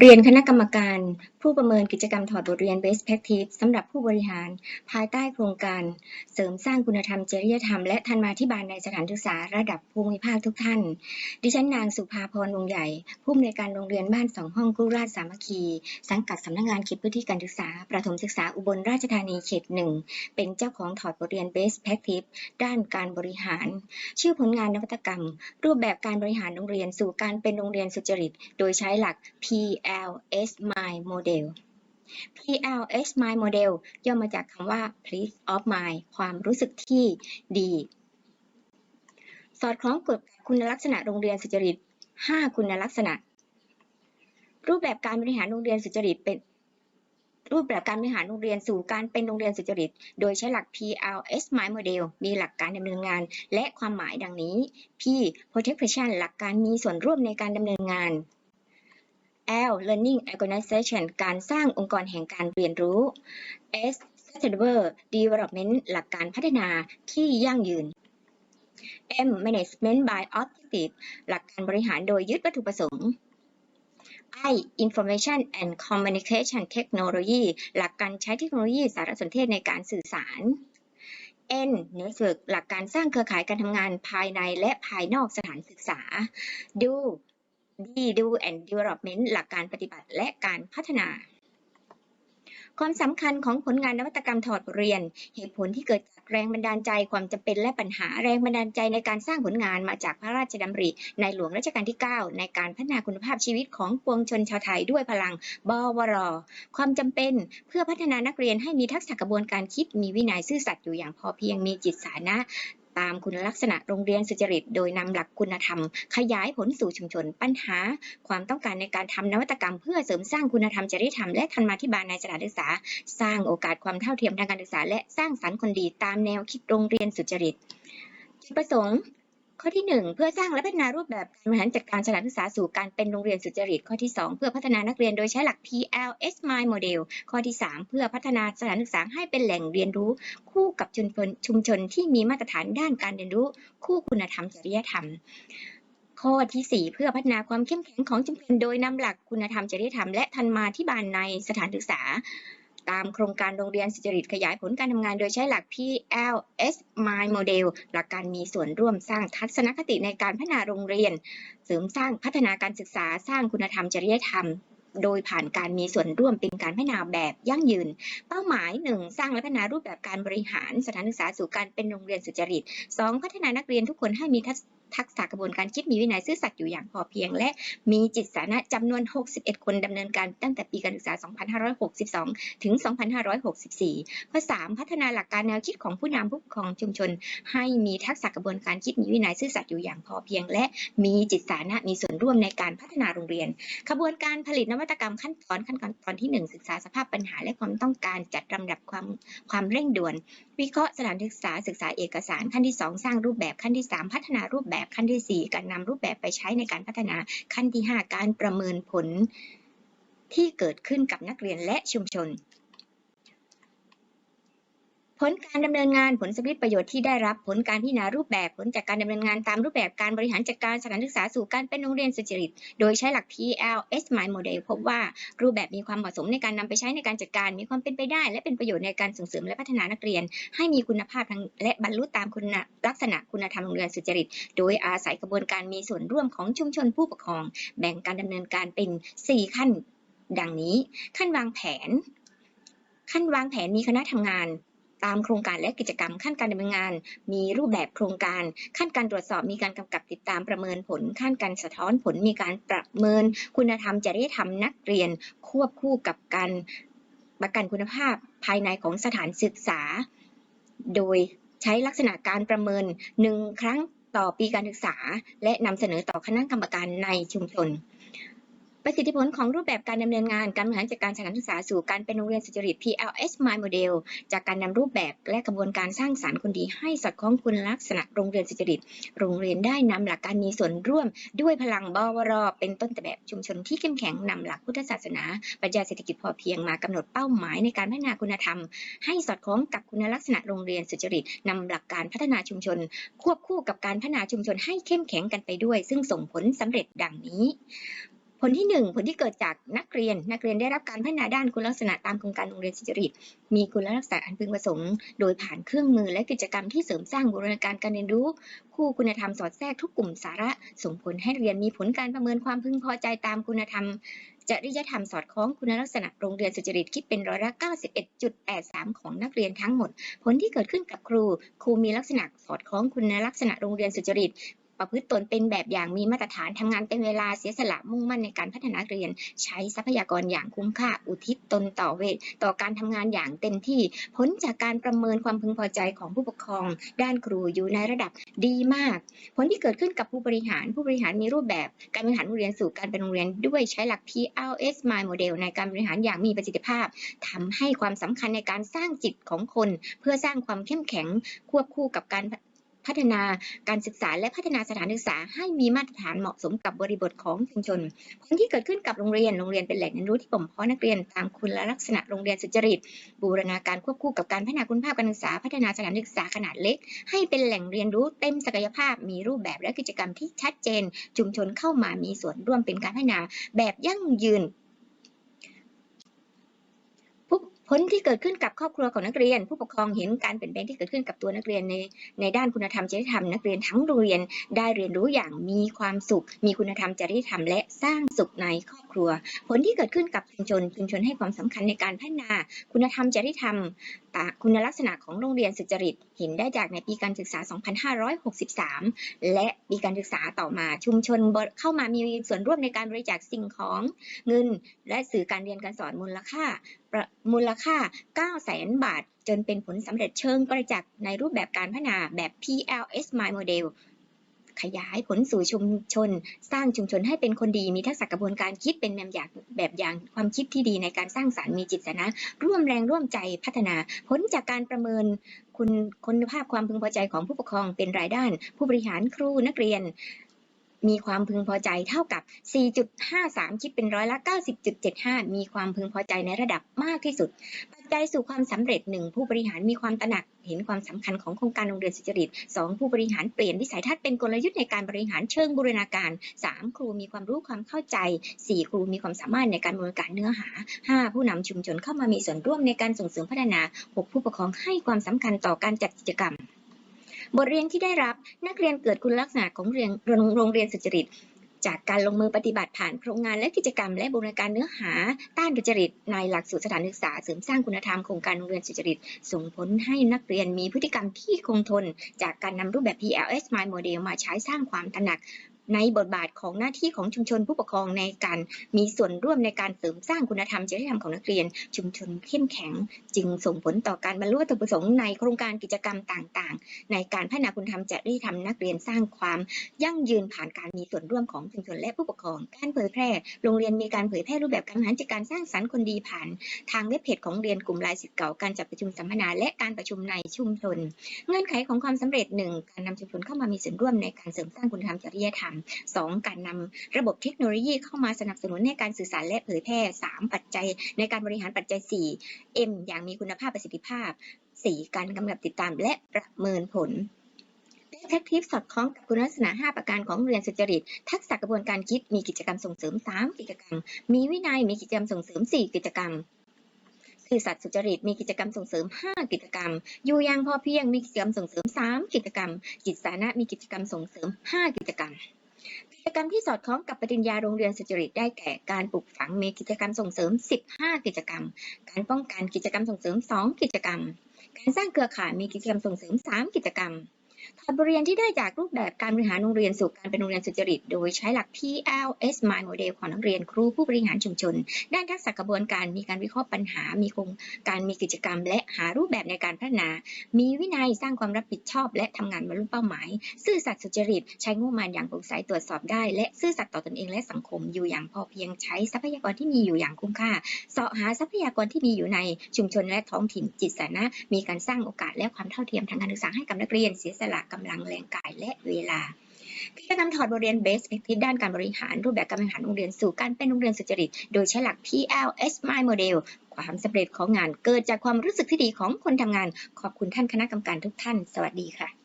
เรียนคณะกรรมการ ผู้ประเมินกิจกรรมถอดบทเรียน Best Practice สำหรับผู้บริหาร ภายใต้โครงการ เสริมสร้างคุณธรรมจริยธรรม และธรรมาธิบาลในสถานศึกษาระดับภูมิภาคทุกท่าน ดิฉันนางสุภาพรวงใหญ่ ผู้อำนวยการโรงเรียนบ้านสองห้องกู้ราชสามัคคี สังกัดสำนักงานเขตพื้นที่การศึกษา ประถมศึกษาอุบลราชธานีเขตหนึ่งเป็นเจ้าของถอดบทเรียน Best Practice ด้านการบริหาร ชื่อผลงานนวัตกรรม รูปแบบการบริหารโรงเรียนสู่การเป็นโรงเรียนสุจริต โดยใช้หลัก P PLS Mind Model PLS Mind Model ย่อมาจากคำว่า Peace of Mind ความรู้สึกที่ดี สอดคล้องกับคุณลักษณะโรงเรียนสุจริต 5 คุณลักษณะ รูปแบบการบริหารโรงเรียนสุจริตเป็นรูปแบบการบริหารโรงเรียนสู่การเป็นโรงเรียนสุจริต โดยใช้หลัก PLS Mind Model มีหลักการดำเนินงาน และความหมายดังนี้ P Protection หลักการมีส่วนร่วมในการดำเนินงาน L Learning Organization การสร้างองค์กรแห่งการเรียนรู้ S Sustainable Development หลักการพัฒนาที่ยั่งยืน M Management by Objective หลักการบริหารโดยยึดวัตถุประสงค์ I Information and Communication Technology หลักการใช้เทคโนโลยีสารสนเทศในการสื่อสาร N Network หลักการสร้างเครือข่ายการทำงานภายในและภายนอกสถานศึกษา Do D Do and Development หลักการปฏิบัติและการพัฒนาความสำคัญของผลงานนวัตกรรมถอดเรียน เหตุผลที่เกิดจากแรงบันดาลใจความจำเป็นและปัญหาแรงบันดาลใจในการสร้างผลงานมาจากพระราชดำริ ในหลวงรัชกาลที่ 9 ในการพัฒนาคุณภาพชีวิตของปวงชนชาวไทยด้วยพลังบวร ความจำเป็นเพื่อพัฒนานักเรียนให้มีทักษะกระบวนการคิดมีวินัยซื่อสัตย์อยู่อย่างพอเพียงมีจิตสานะ ตามคุณลักษณะโรงเรียนสุจริต โดยนำหลักคุณธรรม ขยายผลสู่ชุมชน ปัญหา ความต้องการในการทำนวัตกรรม เพื่อเสริมสร้างคุณธรรมจริยธรรมและธรรมาธิบาลในสถานศึกษา สร้างโอกาสความเท่าเทียมทางการศึกษา และสร้างสรรค์คนดีตามแนวคิดโรงเรียนสุจริตจุดประสงค์ ข้อที่ 1 เพื่อสร้างและพัฒนารูปแบบการบริหารจัดการสถานศึกษาสู่การเป็นโรงเรียนสุจริต ข้อที่ 2 เพื่อพัฒนานักเรียนโดยใช้หลัก PLS Mind Model ข้อที่ 3 เพื่อพัฒนาสถานศึกษาให้เป็นแหล่งเรียนรู้ คู่กับชุมชนชุมชนที่มีมาตรฐานด้านการเรียนรู้ คู่คุณธรรมจริยธรรมข้อที่ 4 เพื่อพัฒนาความเข้มแข็งของชุมชนโดยนำหลักคุณธรรมจริยธรรมและธรรมาธิบาลในสถานศึกษา ตามโครงการโรงเรียนสุจริตขยายผลการทำงานโดยใช้หลัก PLS Mind Model หลักการมีส่วนร่วมสร้างทัศนคติในการพัฒนาโรงเรียน เสริมสร้างพัฒนาการศึกษาสร้างคุณธรรมจริยธรรมโดยผ่านการมีส่วนร่วมเป็นการพัฒนาแบบยั่งยืน เป้าหมาย 1. สร้างและพัฒนารูปแบบการบริหารสถานศึกษาสู่การเป็นโรงเรียนสุจริต 2. พัฒนานักเรียนทุกคนให้มี ทักษะกระบวนการคิดมีวินัยซื่อสัตย์อยู่อย่างพอเพียง และมีจิตสานะจำนวน 61 คนดำเนินการตั้งแต่ปีการศึกษา 2562 ถึง 2564 ข้อ 3 พัฒนาหลักการแนวคิดของผู้นำผู้ปกครองชุมชน ให้มีทักษะกระบวนการคิดมีวินัยซื่อสัตย์อยู่อย่างพอเพียง และมีจิตสานะมีส่วนร่วมในการพัฒนาโรงเรียน ขบวนการผลิตนวัตกรรมขั้นตอนขั้นตอนตอนที่ 1 ศึกษาสภาพปัญหาและความต้องการจัดลำดับความความเร่งด่วน วิเคราะห์สถานศึกษาศึกษาเอกสารขั้นที่ 2 สร้างรูปแบบขั้นที่ 3 พัฒนารูปแบบขั้นทีสี่ 4 การนำรูปแบบไปใช้ในการพัฒนาขั้นที่ 5 การประเมินผลที่เกิดขึ้นกับนักเรียนและชุมชน ผลการดำเนินงานผลสำลิดประโยชน์ที่ได้รับผลการพิจารณารูปแบบผลจากการดำเนินงานตามรูปแบบการบริหารจัดการสถานศึกษาสู่การเป็นโรงเรียนสุจริต โดยใช้หลัก PLS Mind Model พบว่ารูปแบบมีความเหมาะสมในการนำไปใช้ในการจัดการมีความเป็นไปได้ และเป็นประโยชน์ในการส่งเสริมและพัฒนานักเรียน ให้มีคุณภาพทางและบรรลุตามคุณลักษณะคุณธรรมโรงเรียนสุจริต โดยอาศัยกระบวนการมีส่วนร่วมของชุมชนผู้ปกครอง แบ่งการดำเนินการเป็น 4 ขั้น ดังนี้ ขั้นวางแผน ขั้นวางแผนมีคณะทำงาน ตามโครงการและกิจกรรมขั้นการดำเนินงาน มีรูปแบบโครงการ ขั้นการตรวจสอบมีการกำกับติดตามประเมินผล ขั้นการสะท้อนผลมีการประเมิน คุณธรรมจริยธรรมนักเรียน ควบคู่กับการประกันคุณภาพภายในของสถานศึกษา โดยใช้ลักษณะการประเมินหนึ่งครั้งต่อปีการศึกษา และนำเสนอต่อคณะกรรมการในชุมชน ประสิทธิผลของรูปแบบการดำเนินงานการบริหารจัดการสถานศึกษาสู่การเป็นโรงเรียนสุจริต PLS Mind Model จากการนำรูปแบบและกระบวนการสร้างสารรค์คนดีให้สอดคล้องคุณลักษณะโรงเรียนสุจริต โรงเรียนได้นำหลักการมีส่วนร่วม ด้วยพลังบวร เป็นต้นแบบชุมชนที่เข้มแข็งนำหลักพุทธศาสนา ปรัชญาเศรษฐกิจพอเพียงมากำหนดเป้าหมายในการพัฒนาคุณธรรม ให้สอดคล้องกับคุณลักษณะโรงเรียนสุจริตนำหลักการพัฒนาชุมชน ควบคู่กับการพัฒนาชุมชนให้เข้มแข็งกันไปด้วย ซึ่งส่งผลสำเร็จดังนี้ ลที่ 1 ผลที่เกิดจากนักเรียน นักเรียนได้รับการพัฒนาด้านคุณลักษณะตามโครงการโรงเรียนสุจริต มีคุณลักษณะอันพึงประสงค์ โดยผ่านเครื่องมือและกิจกรรมที่เสริมสร้างบูรณาการการเรียนรู้ คู่คุณธรรมสอดแทรกทุกกลุ่มสาระ ส่งผลให้เรียนมีผลการประเมินความพึงพอใจตามคุณธรรมจริยธรรมสอดคล้องคุณลักษณะโรงเรียนสุจริตคิดเป็นร้อยละ 91.83 ของนักเรียนทั้งหมด ผลที่เกิดขึ้นกับครู ครูมีลักษณะสอดคล้องคุณลักษณะโรงเรียนสุจริต ประพฤติตนเป็นแบบอย่างมีมาตรฐานทำงานเป็นเวลาเสียสละมุ่งมั่นในการพัฒนาเรียน ใช้ทรัพยากรอย่างคุ้มค่าอุทิศตนต่อเวทต่อการทำงานอย่างเต็มที่ผลจากการประเมินความพึงพอใจของผู้ปกครอง ด้านครูอยู่ในระดับดีมาก ผลที่เกิดขึ้นกับผู้บริหาร ผู้บริหารมีรูปแบบการบริหารโรงเรียนสู่การเป็นโรงเรียนด้วยใช้หลัก PLS My Model ในการบริหารอย่างมีประสิทธิภาพทำให้ความสำคัญในการสร้างจิตของคน เพื่อสร้างความเข้มแข็งควบคู่กับการ พัฒนาการศึกษาและพัฒนาสถานศึกษา ให้มีมาตรฐานเหมาะสมกับบริบทของชุมชนผลที่เกิดขึ้นกับโรงเรียนโรงเรียนเป็นแหล่งเรียนรู้ที่บ่มเพาะนักเรียนตามคุณลักษณะโรงเรียนสุจริต บูรณาการควบคู่กับการพัฒนาคุณภาพการศึกษา พัฒนาสถานศึกษาขนาดเล็ก ให้เป็นแหล่งเรียนรู้เต็มศักยภาพมีรูปแบบและกิจกรรมที่ชัดเจน ชุมชนเข้ามามีส่วนร่วมเป็นการพัฒนาแบบยั่งยืน ผลที่เกิดขึ้นกับครอบครัวของนักเรียน ผู้ปกครองเห็นการเปลี่ยนแปลงที่เกิดขึ้นกับตัวนักเรียนในในด้านคุณธรรมจริยธรรมนักเรียนทั้งโรงเรียนได้เรียนรู้อย่างมีความสุข มีคุณธรรมจริยธรรมและสร้างสุขในครอบครัว ผลที่เกิดขึ้นกับชุมชนชุมชนให้ความสำคัญในการพัฒนา คุณธรรมจริยธรรมตาคุณลักษณะของโรงเรียนสุจริตเห็นได้จากในปีการศึกษา 2563 และปีการศึกษาต่อมาชุมชนเข้ามามีส่วนร่วมในการบริจาคสิ่งของเงิน และสื่อการเรียนการสอนมูลค่ามูลค่า 9 0 0 0 0 0 บาท จนเป็นผลสำเร็จเชิงประจักษ์ในรูปแบบการพัฒนาแบบ PLS My Model ขยายผลสู่ชุมชน สร้างชุมชนให้เป็นคนดีมีทักษะกระบวนการคิดเป็นแบบอย่างแบบอย่างความคิดที่ดีในการสร้างสารรค์มีจิตสนะ ร่วมแรงร่วมใจพัฒนาผลจากการประเมินคุณคุณภาพความพึงพอใจของผู้ปกครองเป็นรายด้าน ผู้บริหารครูนักเรียนมีความพึงพอใจเท่ากับ 4.53 คิดเป็นร้อยละ 90.75 มีความพึงพอใจในระดับมากที่สุด ปัจ จัยสู่ความสำเร็จหนึ่งผู้บริหารมีความตระหนัก เห็นความสำคัญของโครงการโรงเรียนสุจริต 2. ผู้บริหารเปลี่ยนวิสัยทัศน์เป็นกลยุทธ์ในการบริหารเชิงบูรณาการ 3. ครูมีความรู้ความเข้าใจ 4. ครูมีความสามารถในการบริการเนื้อหา 5. ผู้นำชุมชนเข้ามามีส่วนร่วมในการส่งเสริมพัฒนา 6. ผู้ปกครองให้ความสำคัญต่อการจัดกิจกรรม บทเรียนที่ได้รับนักเรียนเกิดคุณลักษณะของเรียนโรงเรียนสุจริต จากการลงมือปฏิบัติผ่านโครงงานและกิจกรรม และบูรณาการเนื้อหาต้านทุจริต ในหลักสูตรสถานศึกษาเสริมสร้างคุณธรรมโครงการโรงเรียนสุจริต ส่งผลให้นักเรียนมีพฤติกรรมที่คงทน จากการนำรูปแบบ PLS My Model มาใช้สร้างความตระหนัก ในบทบาทของหน้าที่ของชุมชนผู้ปกครองในการมีส่วนร่วมในการเสริมสร้างคุณธรรมจริยธรรมของนักเรียน ชุมชนเข้มแข็ง จึงส่งผลต่อการบรรลุวัตถุประสงค์ในโครงการกิจกรรมต่างๆ ในการพัฒนาคุณธรรมจริยธรรมนักเรียนสร้างความยั่งยืนผ่านการมีส่วนร่วมของชุมชนและผู้ปกครอง การเผยแพร่ โรงเรียนมีการเผยแพร่รูปแบบการบริหารจัดการสร้างสรรค์คนดีผ่าน ทางเว็บเพจของเรียนกลุ่มรายสิทธิ์เก่าการจัดประชุมสัมมนาและการประชุมในชุมชน เงื่อนไขของความสำเร็จหนึ่งการนำชุมชนเข้ามามีส่วนร่วมในการเสริมสร้างคุณธรรมจริยธรรมสองการนำระบบเทคโนโลยีเข้ามาสนับสนุนในการสื่อสารและเผยแพร่ 3 ปัจจัย ในการบริหารปัจจัย 4 M อย่างมีคุณภาพประสิทธิภาพ 4 การกำกับติดตามและประเมินผลแท็กทีฟสอดคล้องกับคุณลักษณะ 5 ประการของเรียนสุจริต ทักษะกระบวนการคิด มีกิจกรรมส่งเสริม 3 กิจกรรม มีวินัย มีกิจกรรมส่งเสริม 4 กิจกรรมคือสัตว์สุจริต มีกิจกรรมส่งเสริม 5 กิจกรรม อยู่ย่างพอเพียง มีกิจกรรมส่งเสริม 3 กิจกรรม จิตสานะ มีกิจกรรมส่งเสริม 5 กิจกรรม จกรรมที่สอดคล้องกับปริญญาโรงเรียนสุจริตได้แก่การปลูกฝังมีกิจกรรมส่งเสริม 15 กิจกรรม การป้องกันกิจกรรมส่งเสริม 2 กิจกรรม การสร้างเครือข่ายมีกิจกรรมส่งเสริม 3 กิจกรรม ถอดบทเรียนที่ได้จากรูปแบบการบริหารโรงเรียนสู่การเป็นโรงเรียนสุจริต โดยใช้หลัก PLS My Model ของนักเรียนครูผู้บริหารชุมชน ด้านทักษะกระบวนการมีการวิเคราะห์ปัญหา มีโครงการมีกิจกรรม และหารูปแบบในการพัฒนา มีวินัยสร้างความรับผิดชอบ และทำงานบรรลุเป้าหมาย ซื่อสัตย์สุจริต ใช้งบประมาณอย่างโปร่งใสตรวจสอบได้ และซื่อสัตย์ต่อตนเองและสังคมอยู่อย่างพอเพียงใช้ทรัพยากรที่มีอยู่อย่างคุ้มค่าเสาะหาทรัพยากรที่มีอยู่ในชุมชนและท้องถิ่นจิตสานะมีการสร้างโอกาสและความเท่าเทียมทางการศึกษาให้กับนักเรียนเสียสละกำลังแรงกายและเวลากิจกรรมถอดบทเรียน Best Practice ด้านการบริหารรูปแบบการบริหารโรงเรียนสู่การเป็นโรงเรียนสุจริต โดยใช้หลัก PLS My Model ความสำเร็จของงานเกิดจากความรู้สึกที่ดีของคนทำงาน ขอบคุณท่านคณะกรรมการทุกท่าน สวัสดีค่ะ